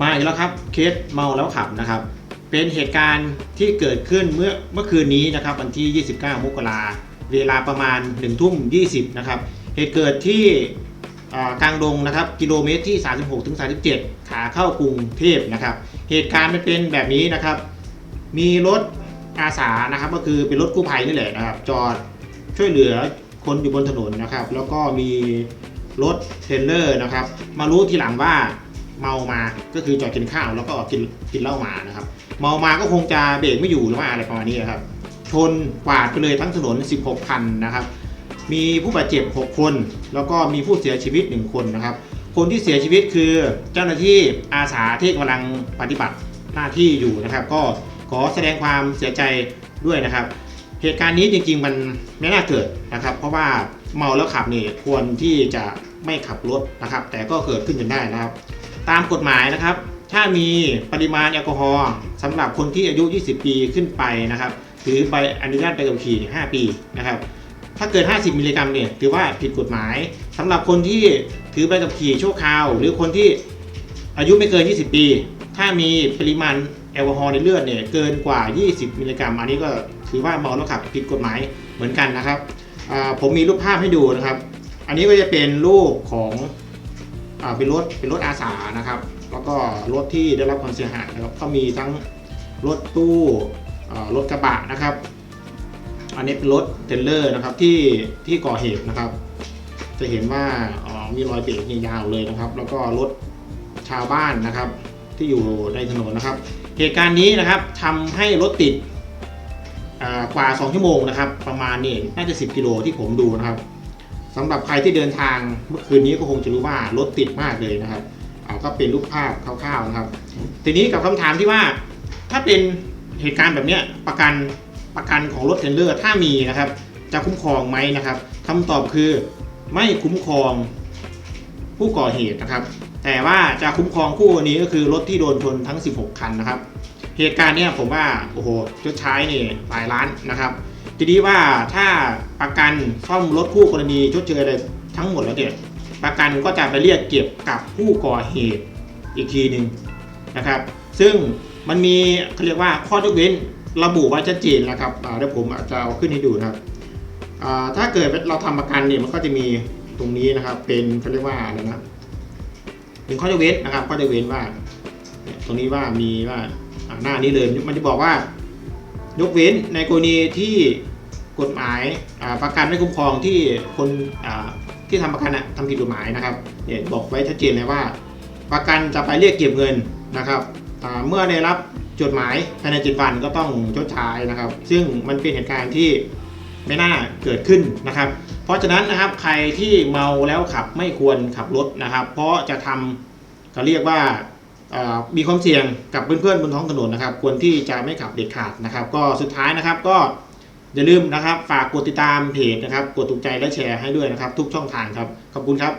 มาอีกแล้วครับเคสเมาแล้วขับนะครับ เป็นเหตุการณ์ที่เกิดขึ้นเมื่อเมื่อคืนนี้นะครับวันที่ 29 มกราเวลาประมาณ1ทุ่ม20 นะครับ เหตุเกิดที่กลางดงนะครับกิโลเมตรที่ 36ถึง37 ขาเข้ากรุงเทพนะครับ เหตุการณ์มันเป็นแบบนี้นะครับ มีรถอาสานะครับ ก็คือเป็นรถกู้ภัยนี่แหละนะครับ จอดช่วยเหลือคนอยู่บนถนนนะครับ แล้วก็มีรถเทรลเลอร์นะครับ มารู้ทีหลังว่า เมามาก็คือจอดกินข้าวแล้วก็กินกินเหล้ามานะครับเมามาก็คงจะเบรกไม่อยู่หรือว่าอะไรประมาณนี้ครับชนกวาดไปเลยทั้งถนน 16 คันนะครับ มีผู้บาดเจ็บ 6 คน แล้วก็มีผู้เสียชีวิต 1 คนนะครับ คนที่เสียชีวิตคือเจ้าหน้าที่อาสาที่กำลังปฏิบัติหน้าที่อยู่นะครับ ก็ขอแสดงความเสียใจด้วยนะครับ เหตุการณ์นี้จริงๆมันไม่น่าเกิดนะครับ เพราะว่าเมาแล้วขับนี่ควรที่จะไม่ขับรถนะครับ แต่ก็เกิดขึ้นจนได้นะครับ ตามกฎหมายนะครับ ถ้ามีปริมาณแอลกอฮอล์สำหรับคนที่อายุ 20 ปีขึ้นไปนะครับถือใบอนุญาตใบขับขี่5ปีนะครับ ถ้าเกิน 50 มิลลิกรัมเนี่ยถือว่าผิดกฎหมายสำหรับคนที่ถือใบขับขี่ชั่วคราว หรือคนที่อายุไม่เกิน 20 ปี ถ้ามีปริมาณแอลกอฮอล์ในเลือดเนี่ยเกินกว่า 20 มิลลิกรัม อันนี้ก็ถือว่าเมาแล้วขับผิดกฎหมายเหมือนกันนะครับ ผมมีรูปภาพให้ดูนะครับ อันนี้ก็จะเป็นรูปของ เป็นรถเป็นรถอาสานะครับ แล้วก็รถที่ได้รับความเสียหายนะครับก็มีทั้งรถตู้รถกระบะนะครับ อันนี้เป็นรถเทรลเลอร์นะครับที่ที่ก่อเหตุนะครับ จะเห็นว่ามีรอยเบรกนี่ยาวเลยนะครับ แล้วก็รถชาวบ้านนะครับ ที่อยู่ในถนนนะครับ เหตุการณ์นี้นะครับทำให้รถติดกว่า 2 ชั่วโมงนะครับ ประมาณนี่น่าจะ 10 กิโลที่ผมดูนะครับ สำหรับใครที่เดินทางเมื่อคืนนี้ก็คงจะรู้ว่ารถติดมากเลยนะครับอ่าก็เป็นรูปภาพคร่าวๆนะครับ ทีนี้กับคำถามที่ว่า ถ้าเป็นเหตุการณ์แบบนี้ประกันประกันของรถเทรลเลอร์ถ้ามีนะครับ จะคุ้มครองไหมนะครับคำตอบคือไม่คุ้มครองผู้ก่อเหตุนะครับ แต่ว่าจะคุ้มครองคู่กรณีก็คือรถที่โดนชนทั้ง 16 คันนะครับ เหตุการณ์เนี้ยผมว่าโอ้โหชดใช้เนี่หลายล้านนะครับ ทีนี้ว่าถ้าประกันซ่อมรถคู่กรณีชดเชยอะไรทั้งหมดแล้วเนี่ยประกันก็จะไปเรียกเก็บกับผู้ก่อเหตุอีกทีหนึ่งนะครับ ซึ่งมันมีเขาเรียกว่าข้อยกเว้นระบุไว้ชัดเจนนะครับเดี๋ยวผมอาจจะเอาขึ้นให้ดูนะครับถ้าเกิดเราทำประกันเนี่ยมันก็จะมีตรงนี้นะครับ เป็นเขาเรียกว่าอะไรนะเป็นข้อยกเว้นนะครับข้อยกเว้นว่า ตรงนี้ว่ามีว่าอ่าหน้านี้เลยมันจะบอกว่า ยกเว้นในกรณีที่กฎหมายประกันไม่คุ้มครองที่คนที่ทำประกันทำผิดกฎหมายนะครับเนี่ยบอกไว้ชัดเจนเลยว่า ประกันจะไปเรียกเก็บเงินนะครับเมื่อได้รับจดหมายภายใน7วันก็ต้องชดใช้นะครับ ซึ่งมันเป็นเหตุการณ์ที่ไม่น่าเกิดขึ้นนะครับ เพราะฉะนั้นนะครับใครที่เมาแล้วขับไม่ควรขับรถนะครับ เพราะจะทำเขาเรียกว่า มีความเสี่ยงกับเพื่อนๆบนท้องถนนนะครับ ควรที่จะไม่ขับเด็ดขาดนะครับ ก็สุดท้ายนะครับก็อย่าลืมนะครับ ฝากกดติดตามเพจนะครับ กดถูกใจและแชร์ให้ด้วยนะครับ ทุกช่องทางครับ ขอบคุณครับ